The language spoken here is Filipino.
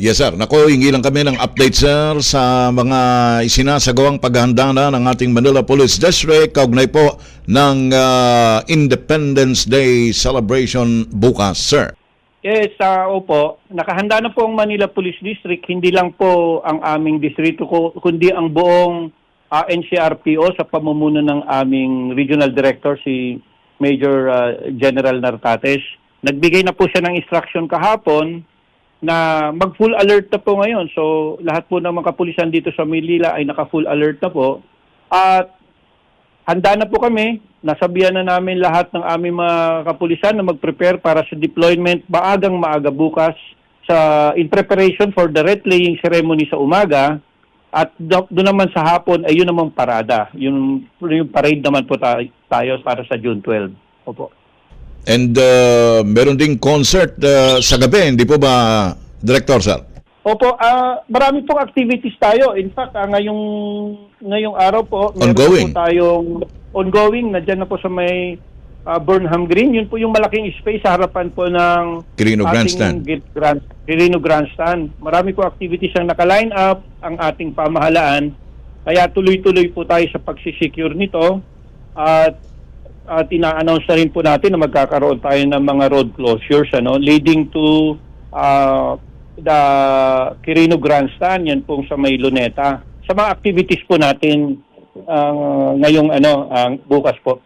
Yes sir. Nako, hingi lang kami ng update sir sa mga isinasagawang paghahanda na ng ating Manila Police District kaugnay po ng ah, Independence Day celebration bukas sir. Yes, ah, opo. Nakahanda na po ang Manila Police District. Hindi lang po ang aming distrito, kundi ang buong ah, NCRPO sa pamumuno ng aming Regional Director, si Major ah, General Nartates. Nagbigay na po siya ng instruction kahapon na mag-full alert na po ngayon. So, lahat po ng mga kapulisan dito sa Manila ay naka-full alert na po. At handa na po kami. Nasabihan na namin lahat ng aming mga kapulisan na mag-prepare para sa deployment maagang maaga bukas sa in preparation for the red laying ceremony sa umaga at do- doon naman sa hapon ay yun namang parada. Yung, yung parade naman po tayo, tayo para sa June 12. Opo. And ah, meron ding concert ah, sa gabi, hindi po ba Director sir? Opo, ah marami pong activities tayo. In fact, ah, ngayong ngayong araw po, meron Ongoing. po tayong ongoing na dyan na po sa may ah, Burnham Green. Yun po yung malaking space sa harapan po ng Quirino Grandstand. Grand, Quirino Grandstand. Marami po activities ang naka-line up ang ating pamahalaan. Kaya tuloy-tuloy po tayo sa pagsisecure nito at at ina-announce na rin po natin na magkakaroon tayo ng mga road closures ano leading to uh, the Quirino Grandstand yan pong sa may Luneta. Sa mga activities po natin uh, ngayong ano ang bukas po.